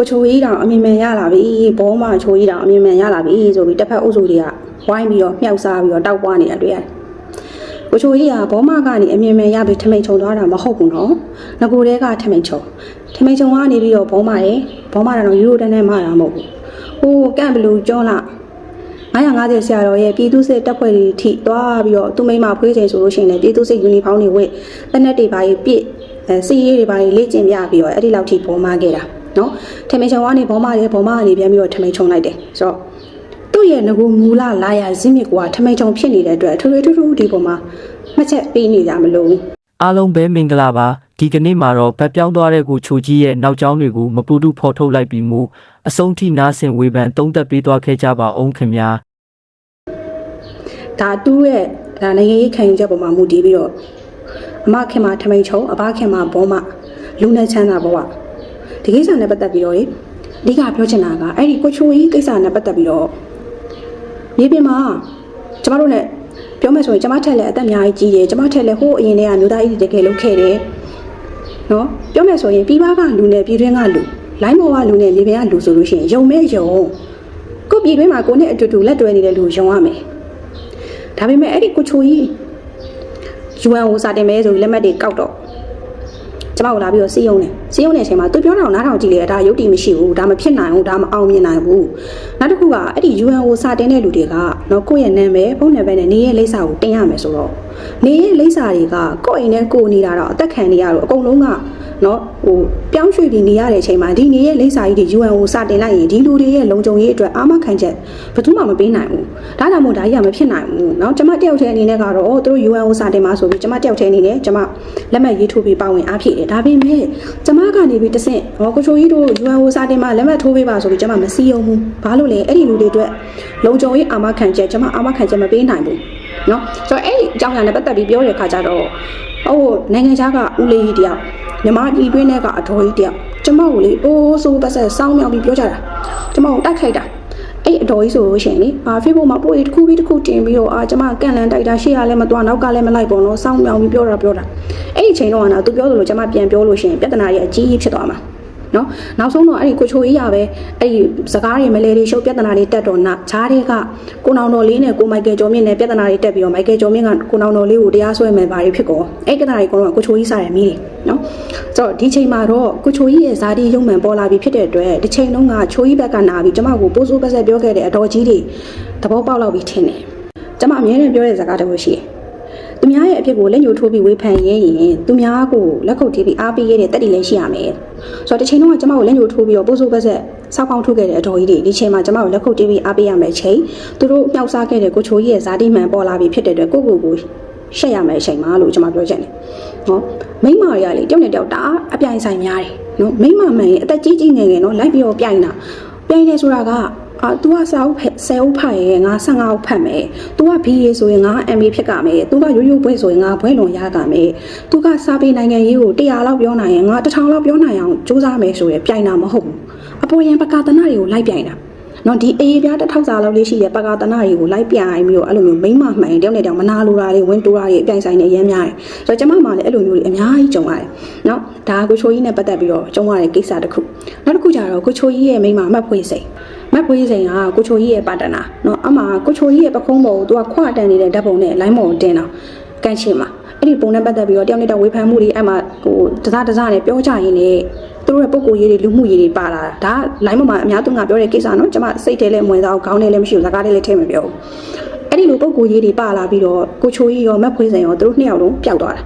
ကိုချိုကြီးတောင်အမြင်မြန်ရလာပြီဘောမချိုကြီးတောင်အမြင်မြန်ရလာပြီဆိုပြီးတစ်ဖက်အုပ်စုတွေကဝိုင်းပြီးတော့မြှောက်စားပြီးတော့တောက်ပွားနေတာတွေ့ရတယ်ကိုချိုကြီးကဘောမကနေအမြင်မြန်ရပြီးထမိန်ချုံသွားတာမဟုတ်ဘူးနော်ငကိုတဲကထမိန်ချုံထမိန်ချုံကနေပြီးတော့ဘောမရဲ့ဘောမကတော့ယူရိုတန်းနဲ့မှတာမဟုတ်ဘူးဟိုကန့်ဘလူးကျောလာ950ဆရာတော်ရဲ့ပြည်သူစစ်တပ်ဖွဲ့တွေထိသွားပြီးတော့သူမိမဖွေးချိန်ဆိုလို့ရှိရင်လည်းပြည်သူစစ်ယူနီဖောင်းတွေဝတ်တနက်တွေပါပြည့်အဲစီရေးတွေပါလေ့ကျင့်ပြပြီးတော့အဲ့ဒီလောက်ထိပုံမှန်ခဲ့တာ နော်ထမိန်ချုံကနေဘောမရဲ့ဘောမကနေပြန်ပြီးတော့ထမိန်ချုံလိုက်တယ်ဆိုတော့သူ့ရဲ့ငကူမူလလာရဇင်းမြစ်ကထမိန်ချုံဖြစ်နေတဲ့အတွက်ထွေထွေထူးထူးဒီပုံမှာမှတ်ချက်ပေးနေကြမလို့အားလုံးပဲမင်္ဂလာပါဒီကနေ့မှာတော့ဗတ်ပြောင်းသွားတဲ့ကိုချိုကြီးရဲ့နောက်ကျောင်းတွေကိုမပူတူဖော်ထုတ်လိုက်ပြီးမှအဆုံးထိနားဆင်ဝေဖန်သုံးသပ်ပေးသွားခဲ့ကြပါအောင်ခင်ဗျာဒါတူးရဲ့ဒါနိုင်ငံရေးခံယူချက်ပေါ်မှာမူတည်ပြီးတော့အမခင်မှာထမိန်ချုံအဘခင်မှာဘောမလူနဲ့ချမ်းသာဘဝ ဒီကိစ္စနဲ့ပတ်သက်ပြီးတော့လေအဓိကပြောချင်တာကအဲ့ဒီကိုချိုကြီးကိစ္စနဲ့ပတ်သက်ပြီးတော့မြေပြင်မှာကျမတို့ ਨੇ ပြောမယ်ဆိုရင်ကျမထက်လည်းအသက်အများကြီးကြီးတယ်ကျမထက်လည်းဟိုးအရင်တည်းကမျိုးသားကြီးတကယ်လုပ်ခဲ့တယ်နော်ပြောမယ်ဆိုရင်ပြည်ပကလူနဲ့ပြည်တွင်းကလူလိုင်းမော်ကလူနဲ့မြေပြင်ကလူဆိုလို့ရှိရင်ယုံမဲ့ယုံကိုပြည်တွင်းမှာကိုနဲ့အတူတူလက်တွဲနေတဲ့လူယုံရမယ်ဒါပေမဲ့အဲ့ဒီကိုချိုကြီး UN ကိုစာတင်မဲဆိုပြီးလက်မှတ်တွေကောက်တော့ ကျမကိုလာပြီးတော့စီးရုံးတယ်စီးရုံးတဲ့အချိန်မှာသူပြောတာကိုနားထောင်ကြည့်လေဒါရုပ်တည်မရှိဘူးဒါမဖြစ်နိုင်ဘူးဒါမအောင်မြင်နိုင်ဘူးနောက်တစ်ခုကအဲ့ဒီ UN ကိုစာတင်တဲ့လူတွေကနော်ကိုယ့်ရဲ့နာမည်ဖုန်းနံပါတ်နဲ့နေရဲ့လိပ်စာကိုတင်ရမယ်ဆိုတော့နေရဲ့လိပ်စာတွေကကိုယ့်အိမ်နဲ့ကိုယ်နေတာတော့အသက်ခံနေရတော့အကုန်လုံးက နော်ဟိုပြောင်းရွှေ့ပြီးနေရတဲ့အချိန်မှာဒီနေရဲ့လိပ်စာကြီးတွေ UN ကိုစာတင်လိုက်ရင်ဒီလူတွေရဲ့လုံခြုံရေးအတွက်အာမခံချက်ဘယ်သူမှမပေးနိုင်ဘူးဒါကြောင့်မို့ဒါကြီးကမဖြစ်နိုင်ဘူးเนาะကျမတယောက်တည်းအနေနဲ့ကတော့သူတို့ UN ကိုစာတင်มาဆိုပြီးကျမတယောက်တည်းအနေနဲ့ကျမလက်မှတ်ရေးထိုးပြီးပါဝင်အားဖြည့်တယ်ဒါပေမဲ့ကျမကနေပြီးတဆင့်ဟောကိုချိုကြီးတို့ UN ကိုစာတင်มาလက်မှတ်ထိုးပေးပါဆိုပြီးကျမမစီးအောင်ဘူးဘာလို့လဲအဲ့ဒီလူတွေအတွက်လုံခြုံရေးအာမခံချက်ကျမအာမခံချက်မပေးနိုင်ဘူးเนาะဆိုတော့အဲ့ဒီအကြောင်းအရာနဲ့ပတ်သက်ပြီးပြောတဲ့အခါကျတော့ ဟိုနိုင်ငံခြားကဦးလေးကြီးတယောက်ညီမဒီတွင်းထဲကအတော်ကြီးတယောက်ကျမကိုလေအိုးဆိုးပတ်ဆက်စောင်းမြောက်ပြီးပြောကြတာကျမကိုတိုက်ခိုက်တာအဲ့အတော်ကြီးဆိုလို့ရှိရင်လေအာ Facebook မှာပို့ရတစ်ခုပြီးတစ်ခုတင်ပြီးတော့အာကျမကန်လန်တိုက်တာရှေ့ကလည်းမသွားနောက်ကလည်းမလိုက်ပေါ့နော်စောင်းမြောင်ပြီးပြောတာပြောတာအဲ့ဒီချိန်တော့ကနာသူပြောသလိုကျမပြန်ပြောလို့ရှိရင်ပြဿနာကြီးအကြီးကြီးဖြစ်သွားမှာ နော်နောက်ဆုံးတော့အဲ့ဒီကိုချိုကြီးရပဲအဲ့ဒီစကားတွေမလဲတွေရှုပ်ပြဿနာတွေတက်တော့နာဈားတွေကကိုနောင်တော်လေးနဲ့ကိုမိုက်ကယ်ကျော်မြင့်နဲ့ပြဿနာတွေတက်ပြီးတော့မိုက်ကယ်ကျော်မြင့်ကကိုနောင်တော်လေးကိုတရားစွဲမယ်ဘာတွေဖြစ်ကောအဲ့ပြဿနာတွေကတော့ကိုချိုကြီးစားရမီးတွေနော်ဆိုတော့ဒီချိန်မှာတော့ကိုချိုကြီးရဲ့ဇာတိရုံမှန်ပေါ်လာပြီးဖြစ်တဲ့အတွက်ဒီချိန်လုံးကချိုကြီးဘက်ကနာပြီးကျမကိုပိုးစိုးပတ်ဆက်ပြောခဲ့တဲ့အတော်ကြီးတွေသဘောပေါက်လောက်ပြီးထင်တယ်ကျမအမြဲတမ်းပြောတဲ့စကားတစ်ခုရှိတယ် သူများရဲ့အဖြစ်ကိုလက်ညှိုးထိုးပြီးဝေဖန်ရဲရင်သူများကိုလက်ခုပ်တီးပြီးအားပေးရတဲ့တက်တီလည်းရှိရမယ်။ဆိုတော့တစ်ချိန်လုံးကကျမကိုလက်ညှိုးထိုးပြီးတော့ပိုးစိုးပတ်ဆက်စောက်ပေါင်းထုတ်ခဲ့တဲ့အတော်ကြီးတွေဒီချိန်မှာကျမကိုလက်ခုပ်တီးပြီးအားပေးရမယ်ချိန်သူတို့ပျောက်စားခဲ့တဲ့ကိုချိုကြီးရဲ့ဇာတိမှန်ပေါ်လာပြီးဖြစ်တဲ့အတွက်ကိုကိုကိုရှက်ရမယ်အချိန်မှာလို့ကျမပြောချင်တယ်။နော်မိမတွေကလေတယောက်နဲ့တယောက်တအားအပြိုင်ဆိုင်များတယ်နော်မိမမှန်ရင်အသက်ကြီးကြီးငယ်ငယ်နော်လိုက်ပြီးတော့ပြိုင်တာပြိုင်နေဆိုတာက အာ तू ကစာအုပ်10အုပ်ဖတ်ရဲငါ15အုပ်ဖတ်မယ်။ तू က BA ဆိုရင်ငါ MA ဖြစ်ကမယ်။ तू ကရိုးရိုးဘွဲဆိုရင်ငါဘွဲလွန်ရကမယ်။ तू ကစာပေနိုင်ငံရေးကို100လောက်ပြောနိုင်ရင်ငါ1000လောက်ပြောနိုင်အောင်စူးစမ်းမယ်ဆိုရယ်ပြိုင်တာမဟုတ်ဘူး။အပေါ်ယံပကာသနာတွေကိုလိုက်ပြိုင်တာ။နော်ဒီအေးပြားတစ်ထောက်စာလောက်လေးရှိတဲ့ပကာသနာတွေကိုလိုက်ပြိုင်ပြီးတော့အဲ့လိုမျိုးမိမ့်မမှန်တယောက်နဲ့တယောက်မနာလိုတာတွေဝင်းတိုးတာတွေအပြိုင်ဆိုင်နေရမ်းများတယ်။ဆိုတော့ကျမမှလည်းအဲ့လိုမျိုးတွေအများကြီးကြုံရတယ်။နော်ဒါကကိုချိုကြီးနဲ့ပတ်သက်ပြီးတော့ကြုံရတဲ့ကိစ္စတစ်ခု။နောက်တစ်ခုကျတော့ကိုချိုကြီးရဲ့မိမမတ်ဖွေးစိန် မတ်ဖွေးစိန်ကကိုချိုကြီးရဲ့ပါတနာနော်အမှကိုချိုကြီးရဲ့ပခုံးပေါ်ကိုသူကခွာတန်နေတဲ့ဓာတ်ပုံနဲ့လိုင်းပေါ်ကိုတင်တော့ကန်ချင်မှာအဲ့ဒီပုံနဲ့ပတ်သက်ပြီးတော့တယောက်နဲ့တယောက်ဝေဖန်မှုတွေအဲ့မှာဟိုတစားတစားနဲ့ပြောကြရင်းနဲ့သူတို့ရဲ့ပုံကိုယ်ရေးတွေလူမှုရေးတွေပါလာတာဒါလိုင်းပေါ်မှာအများသူကပြောတဲ့ကိစ္စနော်ကျွန်မစိတ်ထဲလည်းမဝင်စားဘူးခေါင်းထဲလည်းမရှိဘူးစကားထဲလည်းထည့်မပြောဘူးအဲ့ဒီလိုပုံကိုယ်ရေးတွေပါလာပြီးတော့ကိုချိုကြီးရောမတ်ဖွေးစိန်ရောသူတို့နှစ်ယောက်လုံးပျောက်သွားတာ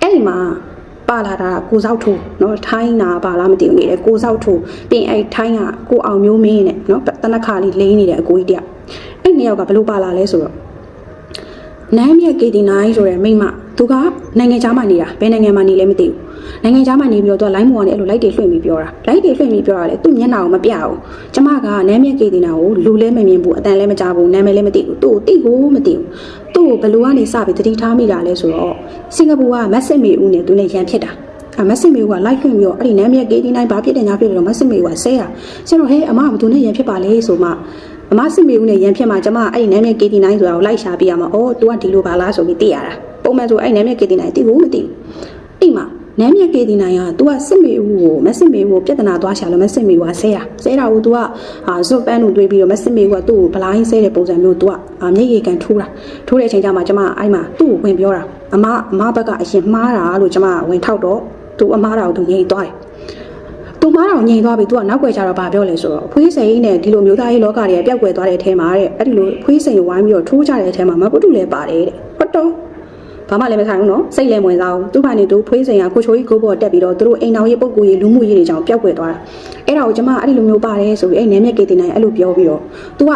အဲ့ဒီမှာ ပါလာတာကိုစောက်ထိုးနော်ထိုင်းနာပါလားမသိဘူးနေတယ်ကိုစောက်ထိုးပြင်အဲ့ထိုင်းကကိုအောင်မျိုးမင်းနဲ့နော်တနခါလေးလိမ့်နေတယ်အကိုကြီးတယောက်အဲ့နှစ်ယောက်ကဘလို့ပါလာလဲဆိုတော့နမ်းမြက်ကေဒီနိုင်ဆိုတဲ့မိမသူကနိုင်ငံခြားမှာနေတာဘယ်နိုင်ငံမှာနေလဲမသိဘူး နိုင်ငံခြားမှာနေပြီးတော့သူကလိုင်းမော်နဲ့အဲ့လိုလိုက်တွေလွှင့်ပြီးပြောတာလိုက်တွေလွှင့်ပြီးပြောတာလေသူ့မျက်နှာကိုမပြဘူးကျမကနမ်းမြက်ကေတီနာကိုလူလဲမမြင်ဘူးအတန်လဲမကြားဘူးနာမည်လည်းမသိဘူးသူ့ကိုတိကိုမသိဘူးသူ့ကိုဘယ်လိုကနေစပြီးတတိထားမိတာလဲဆိုတော့စင်ကာပူကမက်စစ်မေဦးနဲ့သူနဲ့ရန်ဖြစ်တာအမက်စစ်မေကလိုက်ခွင့်ပြီးတော့အဲ့ဒီနမ်းမြက်ကေဒီနိုင်ဘာဖြစ်တယ်ညာဖြစ်တယ်တော့မက်စစ်မေကဆဲရဆဲတော့ဟဲ့အမကဘသူနဲ့ရန်ဖြစ်ပါလေဆိုမှအမစစ်မေဦးနဲ့ရန်ဖြစ်မှာကျမအဲ့ဒီနမ်းမြက်ကေဒီနိုင်ဆိုတာကိုလိုက်ရှာပြရမှာအော် तू ကဒီလိုပါလားဆိုပြီးသိရတာပုံမှန်ဆိုအဲ့နမ်းမြက်ကေဒီနိုင်သိဘူးမသိဘူးအိမ်မှာ နမ်းမြက်ကေဒီနိုင်က तू ကစစ်မေဦးကိုမစစ်မေဦးကိုပြဿနာသွားရှာလို့မစစ်မေဦးကဆဲတာဆဲတာကို तू ကဟာဇွတ်ပန်းကိုတွေးပြီးတော့မစစ်မေဦးကသူ့ကိုဗလိုင်းဆဲတဲ့ပုံစံမျိုး तू ကမျက်ရည်ကန်ထိုးတာထိုးတဲ့အချိန်ကျမှကျမအဲ့မှာသူ့ကိုဝင်ပြောတာအမအမဘက်ကအရင်မှားတာလို့ကျမဝင်ထောက်တော့ तू အမားတာကို तू ငြိမ်သွားတယ် သူမားတော်ငြိမ်သွားပြီသူကနောက်ွယ်ကြတော့ဗာပြောလဲဆိုတော့ဖွေးစိန်နဲ့ဒီလိုမျိုးသားရေးလောကတွေပျောက်ကွယ်သွားတဲ့အထဲမှာတဲ့အဲ့ဒီလိုဖွေးစိန်ကိုဝိုင်းပြီးတော့ထိုးကြတဲ့အထဲမှာမပုတုလည်းပါတယ်တဲ့ဟုတ်တော့ ဘာမှလည်းမဆိုင်ဘူးနော်စိတ်လည်းမဝင်စားဘူးသူ့ဘာနေသူဖွေးစိန်ကကိုချိုကြီးကိုပေါ်တက်ပြီးတော့သူတို့အိမ်တော်ရေးပုံကူရေးလူမှုရေးတွေကြောင့်ပျောက်ကွယ်သွားတာအဲ့ဒါကိုကျမအဲ့ဒီလိုမျိုးပါတယ်ဆိုပြီးအဲ့နည်းမြက်ကေတင်နိုင်အဲ့လိုပြောပြီးတော့ तू က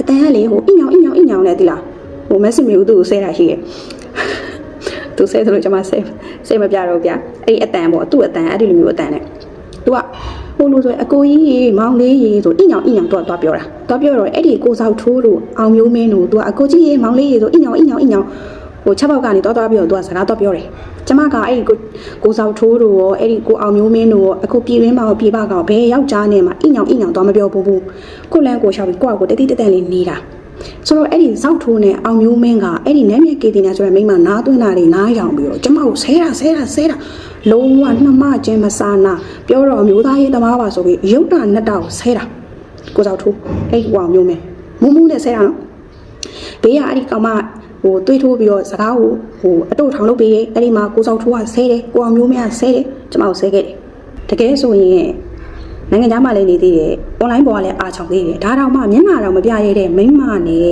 အတန်ကလေဟိုအိညောင်အိညောင်အိညောင်နဲ့တိလားဟိုမက်ဆီမီကိုသူ့ကိုဆဲတာရှိရဲ့သူဆဲဆိုလို့ကျမဆဲဆဲမပြတော့ဗျအဲ့ဒီအတန်ပေါ့သူ့အတန်အဲ့ဒီလိုမျိုးအတန်နဲ့သူကဟိုလိုဆိုရင်အကိုကြီးရေမောင်လေးရေဆိုအညောင်အညောင်တော့သွားပြောတာသွားပြောတော့အဲ့ဒီကိုဆောက်ထိုးတို့အောင်မျိုးမင်းတို့သူကအကိုကြီးရေမောင်လေးရေဆိုအညောင်အညောင်အညောင် ဟိုချက်ပေါက်ကနေသွားသွားပြီးတော့သူကစကားတော့ပြောတယ်ကျမကအဲ့ဒီကိုကိုဆောက်ထိုးတို့ရောအဲ့ဒီကိုအောင်မျိုးမင်းတို့ရောအခုပြည်ရင်းမှာရောပြည်ပကောင်ဘယ်ယောက်ျားနဲ့မှအညောင်အညောင်သွားမပြောဘူးဘူးကိုလန်းကိုရှောက်ပြီးကိုကကိုတတိတတန်လေးနေတာဆိုတော့အဲ့ဒီဇောက်ထိုးနဲ့အောင်မျိုးမင်းကအဲ့ဒီနမ်းမြက်ကေတင်ညာဆိုတဲ့မိန်းမနားသွင်းတာတွေနားရောင်ပြီးတော့ကျမကိုဆဲတာဆဲတာဆဲတာလုံးဝနှမချင်းမစာနာပြောတော့အမျိုးသားရေးသမားပါဆိုပြီးရုပ်တာနဲ့တောက်ဆဲတာကိုဇောက်ထိုးအဲ့ဒီကောင်မျိုးမင်းမူးမူးနဲ့ဆဲတာနော်ဘေးကအဲ့ဒီကောင်မ ဟိုတွေးထိုးပြီးတော့စကားကိုဟိုအတို့ထောင်လုပ်ပေးရဲ့အဲ့ဒီမှာကိုဇောက်ထိုးကဆဲတယ်ကိုအောင်မျိုးမင်းကဆဲတယ်ကျမကိုဆဲခဲ့တယ်တကယ်ဆိုရင်နိုင်ငံသားမှလည်းနေသေးတယ်။ online ပေါ်ကလည်းအားချောင်သေးတယ်။ဒါတော့မှမျက်နှာတော့မပြရတဲ့မိန်းမနဲ့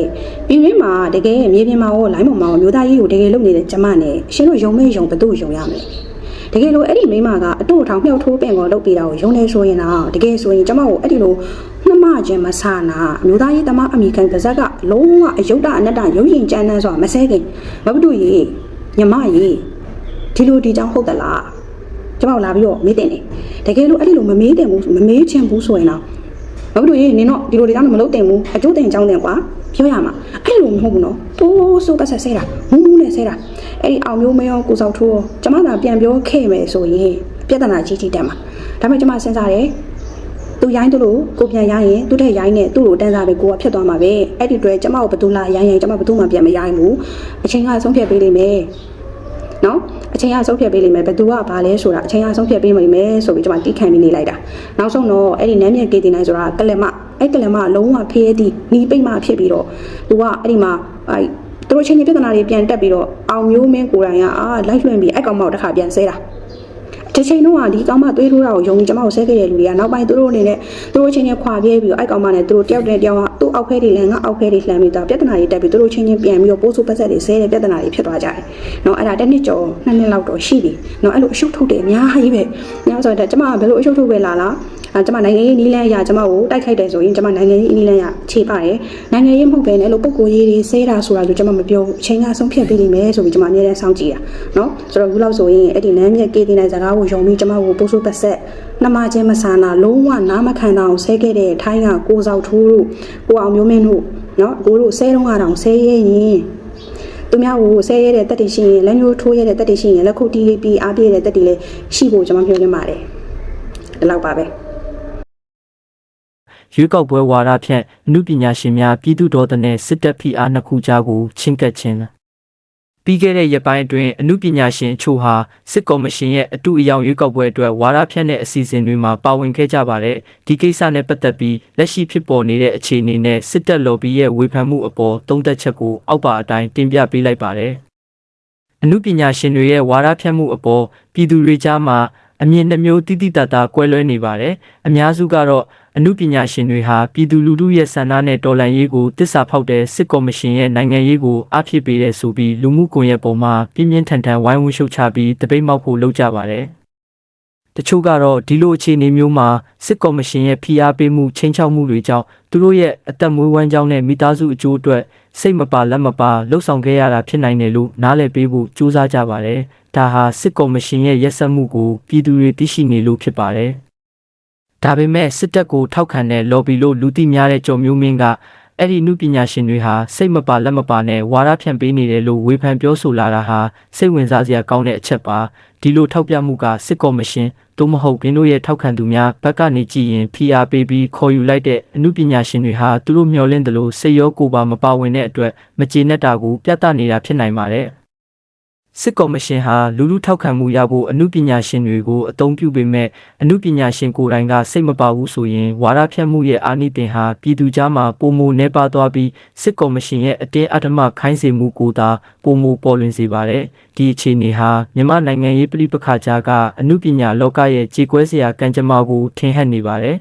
ပြည်ရင်းမှာတကယ်မြေပြင်မှာရော line ပေါ်မှာရောမျိုးသားရေးကိုတကယ်လုပ်နေတဲ့ကျမနဲ့ရှင်တို့ယုံမဲ့ယုံဘယ်သူယုံရမလဲ။တကယ်လို့အဲ့ဒီမိန်းမကအတို့ထောင်မြှောက်ထိုးပင်ကိုလုပ်ပြီးတာကိုယုံနေဆိုရင်တော့တကယ်ဆိုရင်ကျမကိုအဲ့ဒီလိုနှ မချင်းမဆာနာအမျိုးသားရေးသမားအမိခံပါဇက်ကလုံးဝအယုဒအနတ္တရုပ်ရင်ကြမ်းတမ်းဆိုတာမဆဲခင်မဘဒုရေညမရေဒီလိုဒီကြောင့်ဟုတ်သလားကျမတို့လာပြီးတော့မေးတင်တယ်တကယ်လို့အဲ့ဒီလိုမမေးတင်ဘူးမမေးချင်ဘူးဆိုရင်တော့ဘာလို့လဲနင်တော့ဒီလိုတွေကြောင့်မလုပ်တင်ဘူးအကျိုးတင်ကြောင်းတင်ကွာပြောရမှာအဲ့လိုမဟုတ်ဘူးနော်တိုးဆိုပတ်ဆက်ဆဲတာမူးမူးနဲ့ဆဲတာအဲ့ဒီအောင်မျိုးမရောကိုစောက်ထိုးရောကျမသာပြန်ပြောခဲ့မယ်ဆိုရင်ပြဿနာကြီးကြီးတက်မှာဒါပေမဲ့ကျမစဉ်းစားတယ် သူရိုင်းသူ့လို့ကိုပြန်ရိုင်းရင်သူ့ထက်ရိုင်းနေသူ့လိုတန်းစားပဲကိုကဖြစ်သွားမှာပဲအဲ့ဒီတွေ့ကျမကိုဘယ်သူလာရိုင်းရိုင်းကျမဘယ်သူမှပြန်မရိုင်းဘူးအချိန်ကဆုံးဖြတ်ပေးလိမ့်မယ်နော်အချိန်ကဆုံးဖြတ်ပေးလိမ့်မယ်ဘယ်သူကဘာလဲဆိုတာအချိန်ကဆုံးဖြတ်ပေးမိမယ်ဆိုပြီးကျွန်မတီးခံပြီးနေလိုက်တာနောက်ဆုံးတော့အဲ့ဒီနမ်းမြက်ကေတင်နိုင်ဆိုတာကလမအဲ့ကလမလုံးဝဖေးသည်နီးပိတ်မှဖြစ်ပြီးတော့သူကအဲ့ဒီမှာအဲ့သူတို့ချင်းချင်းပြဿနာတွေပြန်တက်ပြီးတော့အောင်မျိုးမင်းကိုယ်တိုင်ကအာလိုက်လွှင့်ပြီးအဲ့ကောင်မောက်တစ်ခါပြန်ဆဲတာ တစ်ချိန်တော့ဒီကောင်မသွေးထိုးတာကိုယုံကြည်ကျမကိုဆဲခဲ့တဲ့လူတွေကနောက်ပိုင်းသူတို့အနေနဲ့သူတို့ချင်းချင်းခွာပြဲပြီးတော့အဲ့ကောင်မနဲ့သူတို့တယောက်တည်းတယောက်ကသူ့အောက်ဖဲတွေလည်းငါအောက်ဖဲတွေလှမ်းပြီးတော့ပြဿနာတွေတက်ပြီးသူတို့ချင်းချင်းပြန်ပြီးတော့ပိုးဆိုးပတ်ဆက်တွေဆဲတဲ့ပြဿနာတွေဖြစ်သွားကြတယ်။နော်အဲ့ဒါတစ်နှစ်ကျော်နှစ်နှစ်လောက်တော့ရှိပြီ။နော်အဲ့လိုအရှုပ်ထုတ်တယ်အများကြီးပဲ။ညဆိုတော့ကျမကဘယ်လိုအရှုပ်ထုတ်ပဲလာလား။အဲ ကျမနိုင်ငံရေးနီးလန်းအရာကျမကိုတိုက်ခိုက်တယ်ဆိုရင်ကျမနိုင်ငံရေးနီးလန်းအရာခြေပါတယ်။နိုင်ငံရေးမဟုတ်ပဲနဲ့အဲ့လိုပုံကိုရေးတွေဆဲတာဆိုတာဆိုကျမမပြောဘူး။အချိန်ကဆုံးဖြတ်ပေးလိမ့်မယ်ဆိုပြီးကျမအများနဲ့စောင့်ကြည့်တာ။နော်ဆိုတော့ဘူးလောက်ဆိုရင်အဲ့ဒီနမ်းမြက်ကေးတင်တဲ့ဇာကားကိုယုံပြီးကျမကိုပိုးဆိုးပတ်ဆက်နှမချင်းမဆာနာလုံးဝနားမခံတော့ဆဲခဲ့တဲ့ထိုင်းကကိုစောက်ထိုးတို့ကိုအောင်မျိုးမင်းတို့နော်ကိုတို့ဆဲတော့ကတော့ဆဲရဲရင်သူများကိုဆဲရဲတဲ့တက်တည်ရှိရင်လက်ညှိုးထိုးရဲတဲ့တက်တည်ရှိရင်လက်ခုပ်တီးပြီးအားပြည့်တဲ့တက်တည်လည်းရှိဖို့ကျွန်မပြောနေပါတယ်ဒီလောက်ပါပဲ ရွေးကောက်ပွဲဝါဒဖြန့်အမှုပညာရှင်များပြည်သူတော်တဲ့နဲ့စစ်တပ်ဖိအားနှစ်ခုကြားကိုချင်းကပ်ခြင်းပြီးခဲ့တဲ့ရက်ပိုင်းအတွင်းအမှုပညာရှင်အချို့ဟာစစ်ကော်မရှင်ရဲ့အတူအယောင်ရွေးကောက်ပွဲအတွက်ဝါဒဖြန့်တဲ့အစီအစဉ်တွေမှာပါဝင်ခဲ့ကြပါတယ်ဒီကိစ္စနဲ့ပတ်သက်ပြီးလက်ရှိဖြစ်ပေါ်နေတဲ့အခြေအနေနဲ့စစ်တပ်လော်ဘီရဲ့ဝေဖန်မှုအပေါ်သုံးသက်ချက်ကိုအောက်ပါအတိုင်းတင်ပြပေးလိုက်ပါတယ်အမှုပညာရှင်တွေရဲ့ဝါဒဖြန့်မှုအပေါ်ပြည်သူတွေကြားမှာအမြင်နှမျိုးတိတိတတ်တာကွဲလွဲနေပါတယ်အများစုကတော့ အမှုပညာရှင်တွေဟာပြည်သူလူထုရဲ့ဆန္ဒနဲ့တော်လှန်ရေးကိုတစ္ဆာဖောက်တဲ့စစ်ကော်မရှင်ရဲ့နိုင်ငံရေးကိုအားဖြစ်ပေးတဲ့ဆိုပြီးလူမှုကွန်ရက်ပေါ်မှာပြင်းပြင်းထန်ထန်ဝိုင်းဝန်းရှုတ်ချပြီးတပိတ်မောက်ဖို့လုပ်ကြပါတယ်တချို့ကတော့ဒီလိုအခြေအနေမျိုးမှာစစ်ကော်မရှင်ရဲ့ဖိအားပေးမှုချိန်ချောက်မှုတွေကြောင့်သူတို့ရဲ့အသက်မွေးဝမ်းကြောင်းနဲ့မိသားစုအကျိုးအတွက်စိတ်မပါလက်မပါလှုပ်ဆောင်ခဲ့ရတာဖြစ်နိုင်တယ်လို့နားလည်ပေးဖို့ကြိုးစားကြပါတယ်။ဒါဟာစစ်ကော်မရှင်ရဲ့ရက်စက်မှုကိုပြည်သူတွေသိရှိနေလို့ဖြစ်ပါတယ်။ ဒါပေမဲ့စစ်တပ်ကိုထောက်ခံတဲ့ lobby လို့လူသိများတဲ့ကြော်မျိုးမင်းကအဲ့ဒီနုပညာရှင်တွေဟာစိတ်မပါလက်မပါနဲ့ဝါဒဖြန့်ပေးနေတယ်လို့ဝေဖန်ပြောဆိုလာတာဟာစိတ်ဝင်စားစရာကောင်းတဲ့အချက်ပါဒီလိုထောက်ပြမှုကစစ်ကော်မရှင်သို့မဟုတ်ဘင်းတို့ရဲ့ထောက်ခံသူများဘက်ကနေကြည့်ရင် PR ပေးပြီးခေါ်ယူလိုက်တဲ့အမှုပညာရှင်တွေဟာသူတို့မျှော်လင့်တယ်လို့စိတ်ရောကိုယ်ပါမပါဝင်တဲ့အတွက်မကျေနပ်တာကိုပြသနေတာဖြစ်နိုင်ပါတယ် စစ်ကော်မရှင်ဟာလူလူထောက်ခံမှုရဖို့အမှုပညာရှင်တွေကိုအသုံးပြုပေမဲ့အမှုပညာရှင်ကိုယ်တိုင်ကစိတ်မပါဘူးဆိုရင်ဝါဒဖြန့်မှုရဲ့အာနိသင်ဟာပြည်သူကြားမှာပုံမနှဲပါသွားပြီးစစ်ကော်မရှင်ရဲ့အတင်းအဓမ္မခိုင်းစေမှုကိုသာပုံမပေါ်လွင်စေပါတယ်ဒီအခြေအနေဟာမြန်မာနိုင်ငံရေးပြည်ပခါကြားကအမှုပညာလောကရဲ့ကြေကွဲစရာကံကြမ္မာကိုထင်ဟပ်နေပါတယ်